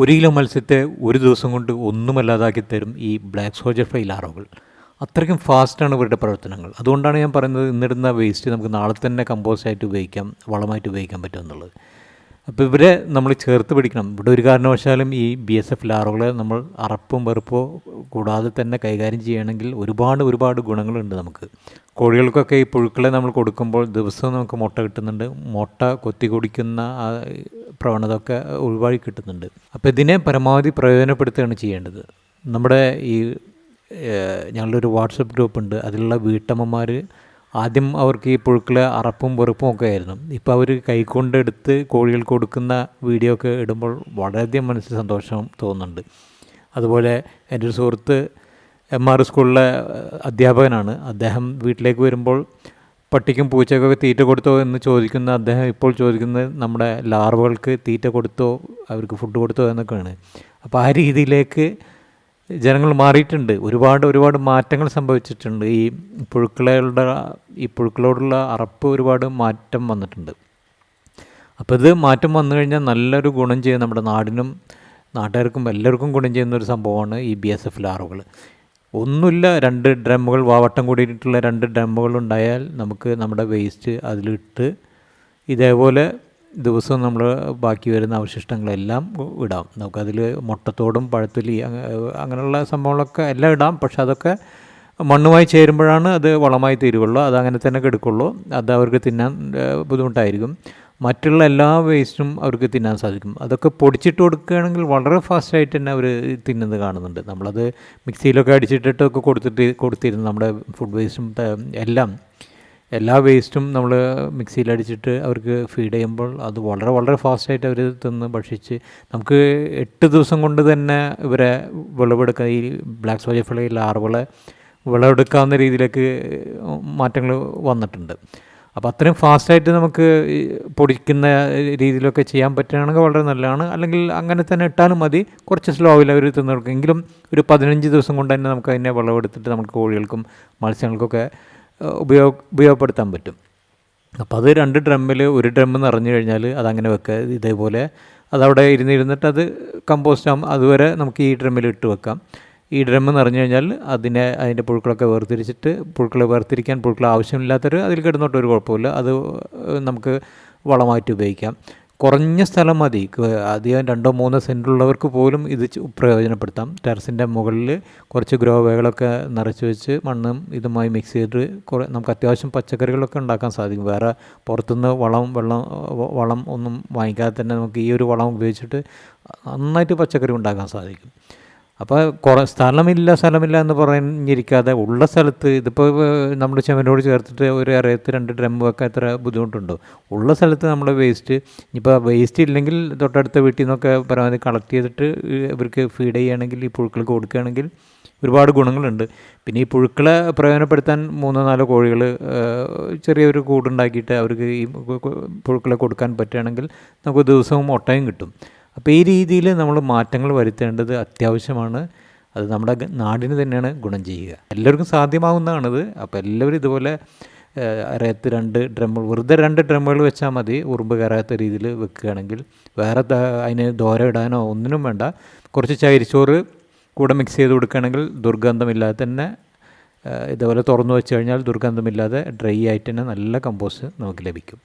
ഒരു കിലോ മത്സ്യത്തെ ഒരു ദിവസം കൊണ്ട് ഒന്നുമല്ലാതാക്കി തരും ഈ ബ്ലാക്ക് സോൾജർ ഫ്രൈ ലാറോകൾ അത്രയ്ക്കും ഫാസ്റ്റാണ് ഇവരുടെ പ്രവർത്തനങ്ങൾ. അതുകൊണ്ടാണ് ഞാൻ പറയുന്നത് ഇന്നിടുന്ന വേസ്റ്റ് നമുക്ക് നാളെ തന്നെ കമ്പോസ്റ്റായിട്ട് ഉപയോഗിക്കാം വളമായിട്ട് ഉപയോഗിക്കാൻ പറ്റും എന്നുള്ളത്. അപ്പോൾ ഇവരെ നമ്മൾ ചേർത്ത് പിടിക്കണം. ഇവിടെ ഒരു കാരണവശാലും ഈ ബി എസ് എഫ് ലാറുകളെ നമ്മൾ അറപ്പും വെറുപ്പോ കൂടാതെ തന്നെ കൈകാര്യം ചെയ്യണമെങ്കിൽ ഒരുപാട് ഒരുപാട് ഗുണങ്ങളുണ്ട് നമുക്ക്. കോഴികൾക്കൊക്കെ ഈ പുഴുക്കളെ നമ്മൾ കൊടുക്കുമ്പോൾ ദിവസവും നമുക്ക് മുട്ട കിട്ടുന്നുണ്ട്. മുട്ട കൊത്തി കുടിക്കുന്ന പ്രവണത ഒക്കെ ഒഴിവാക്കി കിട്ടുന്നുണ്ട്. അപ്പോൾ ഇതിനെ പരമാവധി പ്രയോജനപ്പെടുത്തുകയാണ് ചെയ്യേണ്ടത്. നമ്മുടെ ഈ ഞങ്ങളുടെ ഒരു വാട്സപ്പ് ഗ്രൂപ്പുണ്ട്. അതിലുള്ള വീട്ടമ്മമാർ ആദ്യം അവർക്ക് ഈ പുഴുക്കൾ അറപ്പും വെറുപ്പും ഒക്കെ ആയിരുന്നു. ഇപ്പോൾ അവർ കൈക്കൊണ്ടെടുത്ത് കോഴികൾക്ക് കൊടുക്കുന്ന വീഡിയോ ഒക്കെ ഇടുമ്പോൾ വളരെയധികം മനസ്സിൽ സന്തോഷം തോന്നുന്നുണ്ട്. അതുപോലെ എന്റെ ഒരു സുഹൃത്ത് എം ആർ സ്കൂളിലെ അധ്യാപകനാണ്. അദ്ദേഹം വീട്ടിലേക്ക് വരുമ്പോൾ പട്ടിക്കും പൂച്ചയ്ക്കൊക്കെ തീറ്റ കൊടുത്തോ എന്ന് ചോദിക്കുന്ന അദ്ദേഹം ഇപ്പോൾ ചോദിക്കുന്നത് നമ്മുടെ ലാർവകൾക്ക് തീറ്റ കൊടുത്തോ അവർക്ക് ഫുഡ് കൊടുത്തോ എന്നൊക്കെയാണ്. അപ്പോൾ ആ രീതിയിലേക്ക് ജനങ്ങൾ മാറിയിട്ടുണ്ട്. ഒരുപാട് ഒരുപാട് മാറ്റങ്ങൾ സംഭവിച്ചിട്ടുണ്ട്. ഈ പുഴുക്കളുടെ ഈ പുഴുക്കളോടുള്ള അറപ്പ് ഒരുപാട് മാറ്റം വന്നിട്ടുണ്ട്. അപ്പോൾ ഇത് മാറ്റം വന്നു കഴിഞ്ഞാൽ നല്ലൊരു ഗുണം ചെയ്യും നമ്മുടെ നാടിനും നാട്ടുകാർക്കും എല്ലാവർക്കും ഗുണം ചെയ്യുന്ന ഒരു സംഭവമാണ് ഈ ബി എസ് എഫ് ലാറുകൾ ഒന്നുമില്ല രണ്ട് ഡ്രമ്മുകൾ വാവട്ടം കൂടിയിട്ടുള്ള രണ്ട് ഡ്രമ്മുകൾ ഉണ്ടായാൽ നമുക്ക് നമ്മുടെ വേസ്റ്റ് അതിലിട്ട് ഇതേപോലെ ദിവസവും നമ്മൾ ബാക്കി വരുന്ന അവശിഷ്ടങ്ങളെല്ലാം ഇടാം. നമുക്കതിൽ മുട്ടത്തോടും പഴത്തൊലി അങ്ങ- അങ്ങനെയുള്ള സംഭവങ്ങളൊക്കെ എല്ലാം ഇടാം. പക്ഷെ അതൊക്കെ മണ്ണുമായി ചേരുമ്പോഴാണ് അത് വളമായി തീരുകയുള്ളൂ അത് അങ്ങനെ തന്നെ കെടുക്കുള്ളൂ. അത് അവർക്ക് തിന്നാൻ ബുദ്ധിമുട്ടായിരിക്കും. മറ്റുള്ള എല്ലാ വേസ്റ്റും അവർക്ക് തിന്നാൻ സാധിക്കും. അതൊക്കെ പൊടിച്ചിട്ട് കൊടുക്കുകയാണെങ്കിൽ വളരെ ഫാസ്റ്റായിട്ട് തന്നെ അവർ തിന്നുന്നത് കാണുന്നുണ്ട്. നമ്മളത് മിക്സിയിലൊക്കെ അടിച്ചിട്ടിട്ടൊക്കെ കൊടുത്തിട്ട് കൊടുത്തിരുന്നു നമ്മുടെ ഫുഡ് വേസ്റ്റും എല്ലാം എല്ലാ വേസ്റ്റും നമ്മൾ മിക്സിയിൽ അടിച്ചിട്ട് അവർക്ക് ഫീഡ് ചെയ്യുമ്പോൾ അത് വളരെ വളരെ ഫാസ്റ്റായിട്ട് അവർ തിന്ന് ഭക്ഷിച്ച് നമുക്ക് എട്ട് ദിവസം കൊണ്ട് തന്നെ ഇവരെ വിളവെടുക്കുക ഈ ബ്ലാക്ക് സോജ ഫ്ലൈ ലാർവകളെ വിളവെടുക്കാവുന്ന രീതിയിലേക്ക് മാറ്റങ്ങൾ വന്നിട്ടുണ്ട്. അപ്പോൾ അത്രയും ഫാസ്റ്റായിട്ട് നമുക്ക് പൊടിക്കുന്ന രീതിയിലൊക്കെ ചെയ്യാൻ പറ്റുകയാണെങ്കിൽ വളരെ നല്ലതാണ്. അല്ലെങ്കിൽ അങ്ങനെ തന്നെ ഇട്ടാലും മതി. കുറച്ച് സ്ലോവിൽ അവർ തിന്നെടുക്കും. എങ്കിലും ഒരു പതിനഞ്ച് ദിവസം കൊണ്ട് തന്നെ നമുക്ക് അതിനെ വിളവെടുത്തിട്ട് നമുക്ക് കോഴികൾക്കും മത്സ്യങ്ങൾക്കൊക്കെ ഉപയോഗ ഉപയോഗപ്പെടുത്താൻ പറ്റും. അപ്പോൾ അത് രണ്ട് ഡ്രമ്മിൽ ഒരു ഡ്രം നിറഞ്ഞു കഴിഞ്ഞാൽ അതങ്ങനെ വെക്കുക ഇതേപോലെ അതവിടെ ഇരുന്നിരുന്നിട്ട് അത് കമ്പോസ്റ്റ് ആകും അതുവരെ നമുക്ക് ഈ ഡ്രമ്മിൽ ഇട്ട് വെക്കാം. ഈ ഡ്രം നിറഞ്ഞു കഴിഞ്ഞാൽ അതിനെ അതിന്റെ പുഴുക്കളൊക്കെ വേർതിരിച്ചിട്ട് പുഴുക്കളെ വേർതിരിക്കാൻ പുഴുക്കൾ ആവശ്യമില്ലാത്തൊരു അതിൽ കിടന്നോട്ട് ഒരു കുഴപ്പമില്ല അത് നമുക്ക് വളമായിട്ട് ഉപയോഗിക്കാം. കുറഞ്ഞ സ്ഥലം മതി. അധികം രണ്ടോ മൂന്നോ സെന്റുള്ളവർക്ക് പോലും ഇത് പ്രയോജനപ്പെടുത്താം. ടെറസിന്റെ മുകളിൽ കുറച്ച് ഗ്രോ വേകളൊക്കെ നിറച്ച് വെച്ച് മണ്ണും ഇതുമായി മിക്സ് ചെയ്തിട്ട് കുറേ നമുക്ക് അത്യാവശ്യം പച്ചക്കറികളൊക്കെ ഉണ്ടാക്കാൻ സാധിക്കും. വേറെ പുറത്തുനിന്ന് വളം വെള്ളം വളം ഒന്നും വാങ്ങിക്കാതെ തന്നെ നമുക്ക് ഈ ഒരു വളം ഉപയോഗിച്ചിട്ട് നന്നായിട്ട് പച്ചക്കറി ഉണ്ടാക്കാൻ സാധിക്കും. അപ്പോൾ കുറേ സ്ഥലമില്ല സ്ഥലമില്ല എന്ന് പറഞ്ഞിരിക്കാതെ ഉള്ള സ്ഥലത്ത് ഇതിപ്പോൾ നമ്മൾ ചെമ്മനോട് ചേർത്തിട്ട് ഒരു അറയത്ത് രണ്ട് ഡ്രം വെക്കാൻ എത്ര ബുദ്ധിമുട്ടുണ്ടോ? ഉള്ള സ്ഥലത്ത് നമ്മൾ വേസ്റ്റ് ഇപ്പോൾ വേസ്റ്റ് ഇല്ലെങ്കിൽ തൊട്ടടുത്ത വീട്ടിൽ നിന്നൊക്കെ പരമാവധി കളക്ട് ചെയ്തിട്ട് ഇവർക്ക് ഫീഡ് ചെയ്യുകയാണെങ്കിൽ ഈ പുഴുക്കൾക്ക് കൊടുക്കുകയാണെങ്കിൽ ഒരുപാട് ഗുണങ്ങളുണ്ട്. പിന്നെ ഈ പുഴുക്കളെ പ്രയോജനപ്പെടുത്താൻ മൂന്നോ നാലോ കോഴികൾ ചെറിയൊരു കൂടുണ്ടാക്കിയിട്ട് അവർക്ക് ഈ പുഴുക്കളെ കൊടുക്കാൻ പറ്റുകയാണെങ്കിൽ നമുക്ക് ദിവസവും മുട്ടയും കിട്ടും. അപ്പോൾ ഈ രീതിയിൽ നമ്മൾ മാറ്റങ്ങൾ വരുത്തേണ്ടത് അത്യാവശ്യമാണ്. അത് നമ്മുടെ നാടിന് തന്നെയാണ് ഗുണം ചെയ്യുക. എല്ലാവർക്കും സാധ്യമാവുന്നതാണിത്. അപ്പോൾ എല്ലാവരും ഇതുപോലെ അരയത്ത് രണ്ട് ഡ്രമ്മുകൾ വെറുതെ രണ്ട് ഡ്രമ്മുകൾ വെച്ചാൽ മതി. ഉറുമ്പ് കയറാത്ത രീതിയിൽ വെക്കുകയാണെങ്കിൽ. വേറെ അതിന് ദോര ഇടാനോ ഒന്നിനും വേണ്ട. കുറച്ച് ചൈരിച്ചോറ് കൂടെ മിക്സ് ചെയ്ത് കൊടുക്കുകയാണെങ്കിൽ ദുർഗന്ധമില്ലാതെ തന്നെ ഇതുപോലെ തുറന്നു വെച്ച് കഴിഞ്ഞാൽ ദുർഗന്ധമില്ലാതെ ഡ്രൈ ആയിട്ട് തന്നെ നല്ല കമ്പോസ്റ്റ് നമുക്ക് ലഭിക്കും.